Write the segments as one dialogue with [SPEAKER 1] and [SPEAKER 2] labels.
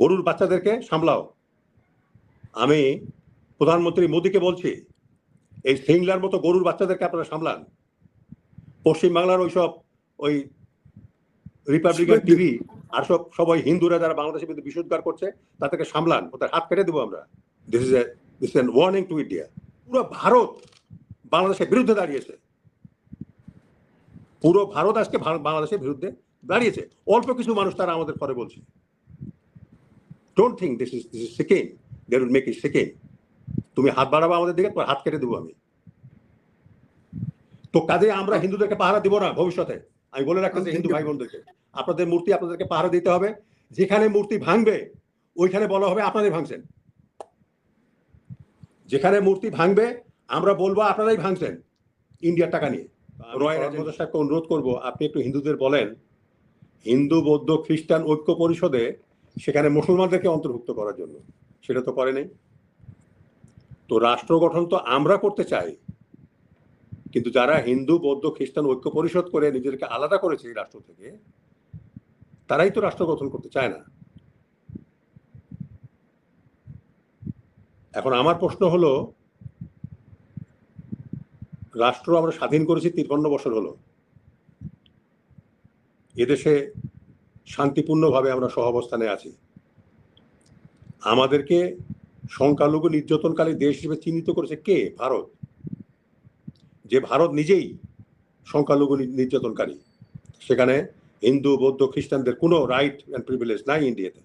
[SPEAKER 1] গরুর বাচ্চাদেরকে সামলাও। আমি প্রধানমন্ত্রী মোদীকে বলছি এই সিংলার মতো গরুর বাচ্চাদেরকে আপনারা সামলান। পশ্চিমবাংলার ওইসব ওই রিপাবলিকান টিভি আর সব সবাই হিন্দুরা যারা বাংলাদেশের বিরুদ্ধে বিশুদ্ধার করছে তাদেরকে সামলান। ওদের হাত কেটে দেবো আমরা। This is this an warning to India পুরো ভারত বাংলাদেশের বিরুদ্ধে দাঁড়িয়েছে। পুরো ভারত আজকে বাংলাদেশের বিরুদ্ধে দাঁড়িয়েছে। অল্প কিছু মানুষ তারা আমাদের পরে বলছে। Don't think this is this is second they will make it second তুমি হাত বাড়াবো আমাদের দিকে তোমার হাত কেটে দেবো আমি। তো কাজে আমরা হিন্দুদেরকে পাহারা দিব না ভবিষ্যতে। আমি বলে রাখতেছি হিন্দু ভাই বোনদেরকে আপনাদের মূর্তি আপনাদেরকে পাহারা দিতে হবে। যেখানে মূর্তি ভাঙবে ওইখানে বলা হবে আপনারাই ভাঙছেন। যেখানে মূর্তি ভাঙবে আমরা বলব আপনারাই ভাঙছেন ইন্ডিয়ার টাকা নিয়ে। রয় রাজেন্দ্র সাহেবকে অনুরোধ করব আপনি একটু হিন্দুদের বলেন। হিন্দু বৌদ্ধ খ্রিস্টান ঐক্য পরিষদে সেখানে মুসলমানদেরকে অন্তর্ভুক্ত করার জন্য। সেটা তো করে নাই। তো রাষ্ট্র গঠন তো আমরা করতে চাই। কিন্তু যারা হিন্দু, বৌদ্ধ, খ্রিস্টান ঐক্য পরিষদ করে নিজেদেরকে আলাদা করেছে এই রাষ্ট্র থেকে, তারাই তো রাষ্ট্র গঠন করতে চায় না। এখন আমার প্রশ্ন হলো, রাষ্ট্র আমরা স্বাধীন করেছি তিপ্পান্ন বছর হলো। এদেশে শান্তিপূর্ণভাবে আমরা সহাবস্থানে আছি। আমাদেরকে সংখ্যালঘু নির্যাতনকারী দেশ হিসেবে চিহ্নিত করেছে কে? ভারত। যে ভারত নিজেই সংখ্যালঘু নির্যাতনকারী। সেখানে হিন্দু, বৌদ্ধ, খ্রিস্টানদের কোনো রাইট অ্যান্ড প্রিভিলেজ নাই ইন্ডিয়াতে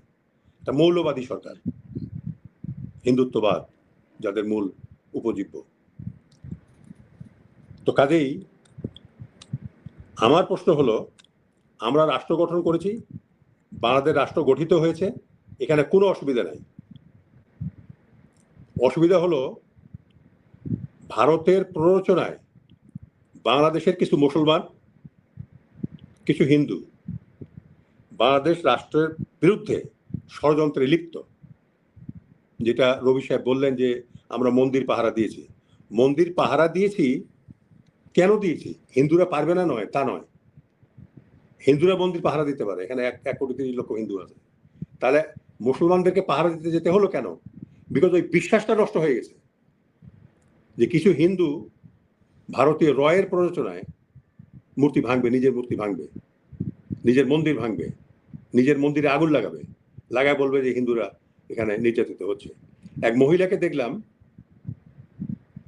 [SPEAKER 1] এটা মৌলবাদী সরকার। হিন্দুত্ববাদ যাদের মূল উপজীব্য। তো কাজেই আমার প্রশ্ন হলো আমরা রাষ্ট্র গঠন করেছি, বাংলাদেশ রাষ্ট্র গঠিত হয়েছে, এখানে কোনো অসুবিধা নাই। অসুবিধা হলো ভারতের প্ররোচনায় বাংলাদেশের কিছু মুসলমান, কিছু হিন্দু বাংলাদেশ রাষ্ট্রের বিরুদ্ধে ষড়যন্ত্রে লিপ্ত। যেটা রবি সাহেব বললেন যে, আমরা মন্দির পাহারা দিয়েছি। মন্দির পাহারা দিয়েছি, কেন দিয়েছি? হিন্দুরা পারবে না নয়, তা নয়। হিন্দুরা মন্দির পাহারা দিতে পারে, এখানে এক কোটি তিরিশ লক্ষ হিন্দু আছে। তাহলে মুসলমানদেরকে পাহারা দিতে যেতে হলো কেন? বিকজ ওই বিশ্বাসটা নষ্ট হয়ে গেছে। যে কিছু হিন্দু ভারতীয় রয়ের প্ররোচনায় মূর্তি ভাঙবে, নিজের মূর্তি ভাঙবে, নিজের মন্দির ভাঙবে, নিজের মন্দিরে আগুন লাগাবে, লাগায় বলবে যে হিন্দুরা এখানে নির্যাতিত হচ্ছে। এক মহিলাকে দেখলাম,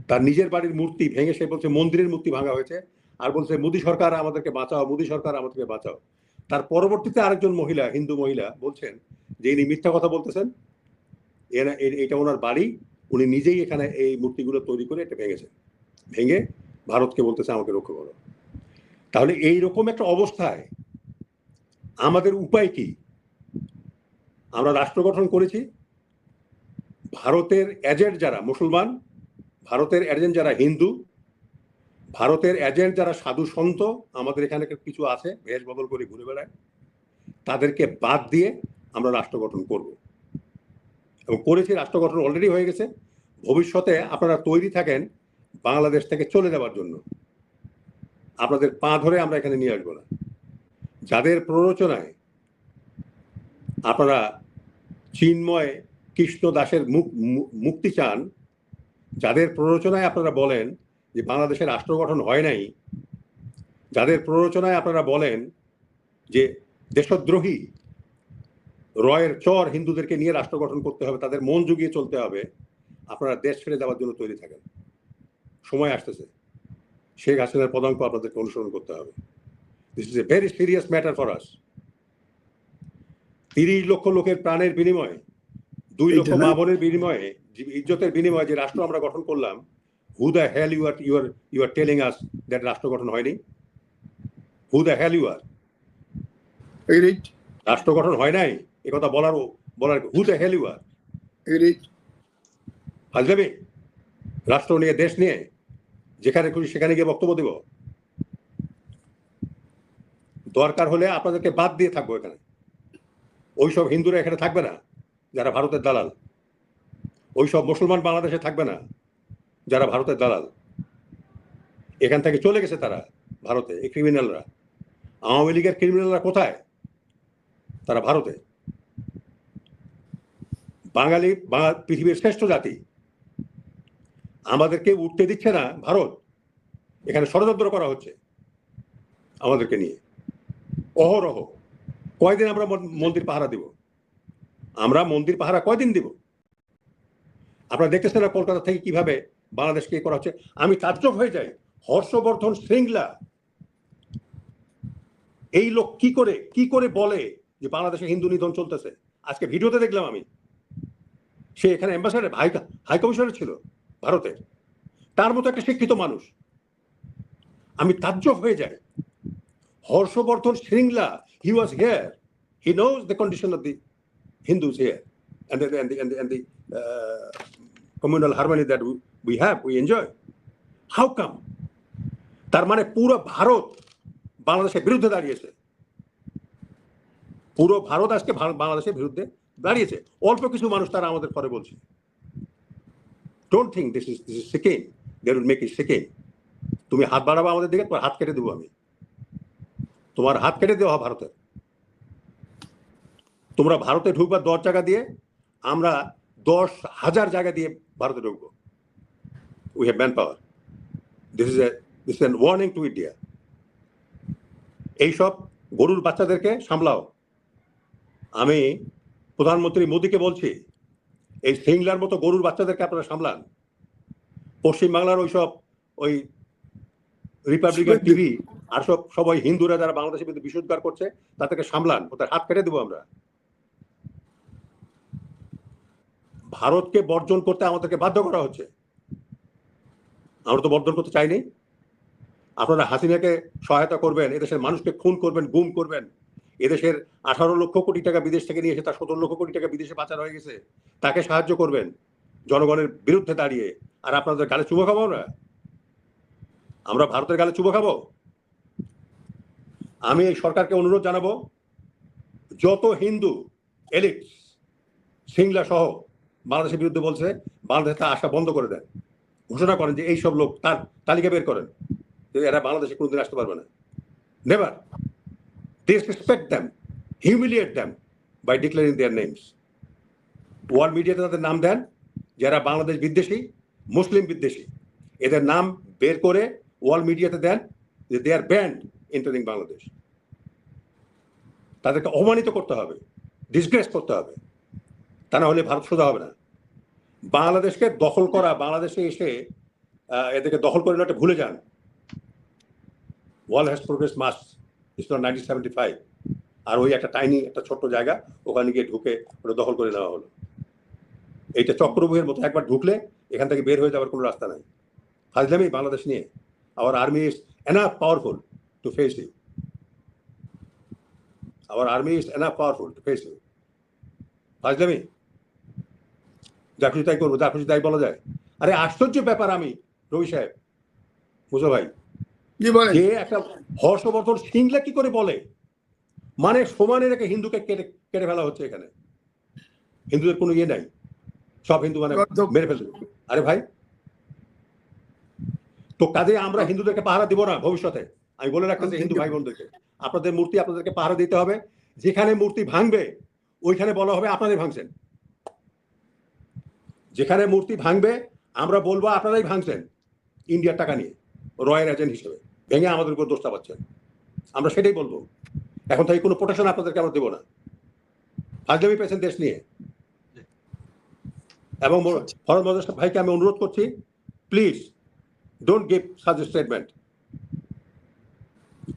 [SPEAKER 1] তার নিজের বাড়ির মূর্তি ভেঙে সে বলছে, মন্দিরের মূর্তি ভাঙা হয়েছে আর বলছে, মোদী সরকার আমাদেরকে বাঁচাও, মোদী সরকার আমাদেরকে বাঁচাও। তার পরবর্তীতে আরেকজন মহিলা, হিন্দু মহিলা, বলছেন যে ইনি মিথ্যা কথা বলতেছেন এটা ওনার বাড়ি, উনি নিজেই এখানে এই মূর্তিগুলো তৈরি করে এটা ভেঙেছেন ভেঙে ভারতকে বলতেছে, আমাকে রক্ষা করো। তাহলে এই রকম একটা অবস্থায় আমাদের উপায় কি? আমরা রাষ্ট্র গঠন করেছি, ভারতের এজেন্ট যারা মুসলমান, ভারতের এজেন্ট যারা হিন্দু ভারতের এজেন্ট যারা সাধু সন্ত, আমাদের এখানে কিছু আছে ভেষ বদল করে ঘুরে বেড়ায়, তাদেরকে বাদ দিয়ে আমরা রাষ্ট্র গঠন করব। এবং করেছি, রাষ্ট্র গঠন অলরেডি হয়ে গেছে। ভবিষ্যতে আপনারা তৈরি থাকেন বাংলাদেশ থেকে চলে যাওয়ার জন্য। আপনাদের পা ধরে আমরা এখানে নিয়ে আসব না। যাদের প্ররোচনায় আপনারা চিন্ময় কৃষ্ণ দাসের মুক্তি চান, যাদের প্ররোচনায় আপনারা বলেন যে বাংলাদেশের রাষ্ট্র গঠন হয় নাই যাদের প্ররোচনায় আপনারা বলেন যে দেশদ্রোহী রয়ের চর হিন্দুদেরকে নিয়ে রাষ্ট্র গঠন করতে হবে তাদের মন জুগিয়ে চলতে হবে আপনারা দেশ ছেড়ে যাওয়ার জন্য তৈরি থাকেন। সময় আসতেছে। শেখ হাসিনার পদাঙ্ক আপনাদেরকে অনুসরণ করতে হবে। This is a very serious matter for us তিরিশ লক্ষ লোকের প্রাণের বিনিময়ে দুই লক্ষ মা বোনের বিনিময়ে ইজ্জতের বিনিময়ে যে রাষ্ট্র আমরা গঠন করলাম who the hell you are you are you are telling us that রাষ্ট্র গঠন হয়নি হু দ্য হেল ইউ আর রাষ্ট্র গঠন হয় নাই? এ কথা বলার বলার হু দ্য হেল ইউ আর. ফাজলামি রাষ্ট্র নিয়ে দেশ নিয়ে যেখানে খুশি সেখানে গিয়ে বক্তব্য দেব। দরকার হলে আপনাদেরকে বাদ দিয়ে থাকব এখানে। ওইসব হিন্দুরা এখানে থাকবে না যারা ভারতের দালাল। ওইসব মুসলমান বাংলাদেশে থাকবে না। যারা ভারতের দালাল, এখান থেকে চলে গেছে তারা ভারতে, এই ক্রিমিনালরা আওয়ামী লীগের ক্রিমিনালরা কোথায়? তারা ভারতে। বাঙালি পৃথিবীর শ্রেষ্ঠ জাতি। আমাদেরকে উঠতে দিচ্ছে না ভারত। এখানে ষড়যন্ত্র করা হচ্ছে আমাদেরকে নিয়ে। অহরহ। কয়দিন আমরা মন- মন্দির পাহারা দিব? আমরা মন্দির পাহারা কয়দিন দিব? আপনারা দেখতেছেন না কলকাতা থেকে কীভাবে বাংলাদেশকে করা হচ্ছে। আমি তাজ্জব হয়ে যাই। হর্ষবর্ধন শৃঙ্গলা এই লোক কি করে কি করে বলে যে বাংলাদেশে হিন্দু নিধন চলতেছে? আজকে ভিডিওতে দেখলাম আমি। সে এখানে অ্যাম্বাসাডার হাই হাই কমিশনার ছিল ভারতের। তার মতো একটা শিক্ষিত মানুষ। আমি তাজ্জব হয়ে যাই। Harshvardhan Shringla he was here he knows the condition of the Hindus here harmony that we, we have, we enjoy. How come? তার মানে পুরো ভারত বাংলাদেশের বিরুদ্ধে দাঁড়িয়েছে। পুরো ভারত আজকে বাংলাদেশের বিরুদ্ধে দাঁড়িয়েছে। অল্প কিছু মানুষ তারা আমাদের পরে বলছে। Don't think this is this is second they will make it second তুমি হাত বাড়াবো আমাদের দিকে তোমার হাত কেটে দেবো আমি। তোমার হাত কেটে দেওয়া ভারতের। তোমরা ভারতে ঢুকবার দশ জায়গা দিয়ে আমরা দশ হাজার জায়গা দিয়ে ভারতে ঢুকবো। We have man power this is this an warning to India এইসব গরুর বাচ্চাদেরকে সামলাও। আমি প্রধানমন্ত্রী মোদীকে বলছি এই সিংলার মতো গরুর বাচ্চাদেরকে আপনারা সামলান। পশ্চিমবাংলার ওইসব ওই রিপাবলিকান টিভি আর সব সবাই হিন্দুরা যারা বাংলাদেশের বিরুদ্ধে বিশুদ্ধার করছে তাদেরকে সামলান ওদের হাত কেটে দেবো আমরা। ভারতকে বর্জন করতে আমাদেরকে বাধ্য করা হচ্ছে। আমরা তো বর্ধন করতে চাইনি। আপনারা হাসিনাকে সহায়তা করবেন, এদেশের মানুষকে খুন করবেন, গুম করবেন। এদেশের আঠারো লক্ষ কোটি টাকা বিদেশ থেকে নিয়ে এসে তার সতেরো লক্ষ কোটি টাকা বিদেশে পাচার হয়ে গেছে। তাকে সাহায্য করবেন জনগণের বিরুদ্ধে দাঁড়িয়ে। আর আপনাদের গালে চুবো খাব আমরা? আমরা ভারতের গালে চুবো খাব? আমি এই সরকারকে অনুরোধ জানাব, যত হিন্দু এলিট সিংলা সহ বাংলাদেশের বিরুদ্ধে বলছে, বাংলাদেশ তা আসা বন্ধ করে দেন। ঘোষণা করেন যে এইসব লোক তার তালিকা বের করেন। যে এরা বাংলাদেশে কোনোদিন আসতে পারবে না। Never disrespect them humiliate them by declaring their names world মিডিয়াতে তাদের নাম দেন। যারা বাংলাদেশ বিদ্বেষী, মুসলিম বিদ্বেষী, এদের নাম বের করে ওয়ার্ল্ড মিডিয়াতে দেন যে they are banned entering Bangladesh. তাদেরকে অপমানিত করতে হবে ডিসগ্রেস করতে হবে। তা না হলে ভারত সোজা হবে না। বাংলাদেশকে দখল করা, বাংলাদেশে এসে এদেরকে দখল করে নেওয়াটা ভুলে যান। World has progress must not nineteen seventy five আর ওই একটা টাইনি একটা ছোট্ট জায়গা, ওখানে গিয়ে ঢুকে ওটা দখল করে নেওয়া হলো। এইটা চক্রবুহের মতো একবার ঢুকলে এখান থেকে বের হয়ে যাওয়ার কোনো রাস্তা নাই। ফাজলামি বাংলাদেশ নিয়ে। Our army is enough powerful to face you our army is enough powerful to face you ফাজলামি। যা খুশি তাই করব যা খুশি তাই বলা যায়। আরে আশ্চর্য ব্যাপার আমি রবি সাহেব। বুঝো ভাই। যে একটা হর্ষবর্ধন সিংলা কি করে বলে? মানে সমানে রেখে হিন্দুকে কেটে কেটে ফেলা হচ্ছে এখানে। হিন্দুদের কোনো ইয়ে নাই। সব হিন্দু মানে মেরে ফেলবে আরে ভাই। তো কাজে আমরা হিন্দুদেরকে পাহারা দিব না ভবিষ্যতে। আমি বলে রাখতেছি হিন্দু ভাই বোনদেরকে আপনাদের মূর্তি আপনাদেরকে পাহারা দিতে হবে। যেখানে মূর্তি ভাঙবে ওইখানে বলা হবে আপনাদের ভাঙছেন। যেখানে মূর্তি ভাঙবে, আমরা বলব আপনারাই ভাঙছেন ইন্ডিয়ার টাকা নিয়ে রয়্যাল এজেন্ট হিসেবে। ভেঙে আমাদের উপর দোষটা পাচ্ছেন। আমরা সেটাই বলব। এখন থেকে কোনো প্রোটেকশন আপনাদেরকে আমরা দেবো না। ফাজলামি পেয়েছেন দেশ নিয়ে। এবং ফরজ মজার ভাইকে আমি অনুরোধ করছি please don't give such statement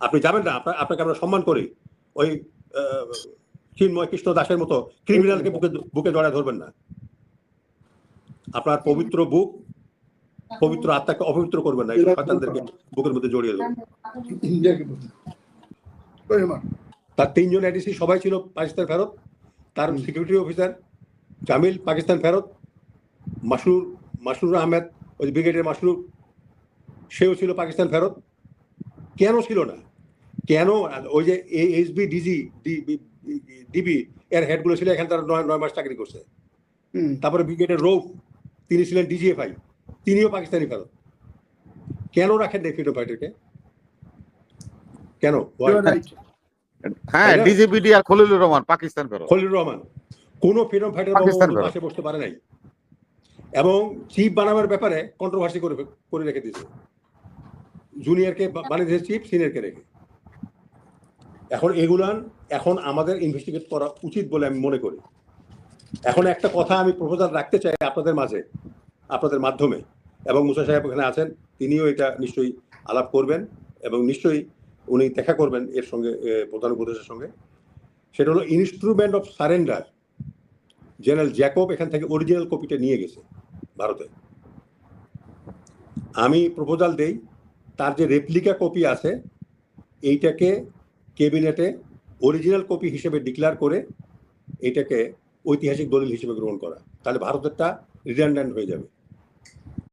[SPEAKER 1] আপনি যাবেন না আপনাকে আমরা সম্মান করি। ওই চিন্ময় কৃষ্ণ দাসের মতো ক্রিমিনালকে বুকে বুকে জড়ায় ধরবেন না। আপনার পবিত্র বুক পবিত্র আত্মাকে অপবিত্র করবেন না শয়তানদেরকে বুকের মধ্যে জড়িয়ে দেবেন তার তিনজন এডিসি সবাই ছিল পাকিস্তান ফেরত তার সিকিউরিটি অফিসার জামিল পাকিস্তান ফেরত মাসরুর মাসরুর আহমেদ ওই যে ব্রিগেডিয়ার মাসরুর সেও ছিল পাকিস্তান ফেরত। কেন ছিল না? কেন ওই যে এইচবি ডিজি ডিবি এর হেডগুলো ছিল এখানে তারা নয় নয় মাস চাকরি করছে। তারপরে ব্রিগেডের রৌফ তিনি ছিলেন ডিজিএফআই তিনিও পাকিস্তানি ফেরত কেন রাখেন না ফ্রিডম ফাইটারকে কেন?
[SPEAKER 2] হ্যাঁ? ডিজিপিডি আর খলিলুর রহমান পাকিস্তান ফেরত
[SPEAKER 1] খলিলুর রহমান। কোনো ফ্রিডম ফাইটার
[SPEAKER 2] পাকিস্তান
[SPEAKER 1] পাশে বসতে পারে নাই। এবং চিফ বানাবার ব্যাপারে কন্ট্রোভার্সি করে করে রেখে দিয়েছে। জুনিয়রকে বানিয়ে দিয়েছে চিফ সিনিয়রকে রেখে। এখন এগুলান এখন আমাদের ইনভেস্টিগেট করা উচিত বলে আমি মনে করি। এখন একটা কথা আমি প্রপোজাল রাখতে চাই আপনাদের মাঝে, আপনাদের মাধ্যমে। এবং মুসা সাহেব এখানে আছেন, তিনিও এটা নিশ্চয়ই আলাপ করবেন এবং নিশ্চয়ই উনি দেখা করবেন এর সঙ্গে প্রধান উপদেশের সঙ্গে। সেটা হলো instrument of surrender general Jacob এখান থেকে অরিজিনাল কপিটা নিয়ে গেছে ভারতে। আমি প্রপোজাল দেই, তার যে রেপ্লিকা কপি আছে, এইটাকে ক্যাবিনেটে অরিজিনাল কপি হিসেবে ডিক্লেয়ার করে এটাকে ঐতিহাসিক দলিল হিসেবে গ্রহণ করা তাহলে ভারতেরটা রিডান্ডেন্ট হয়ে যাবে।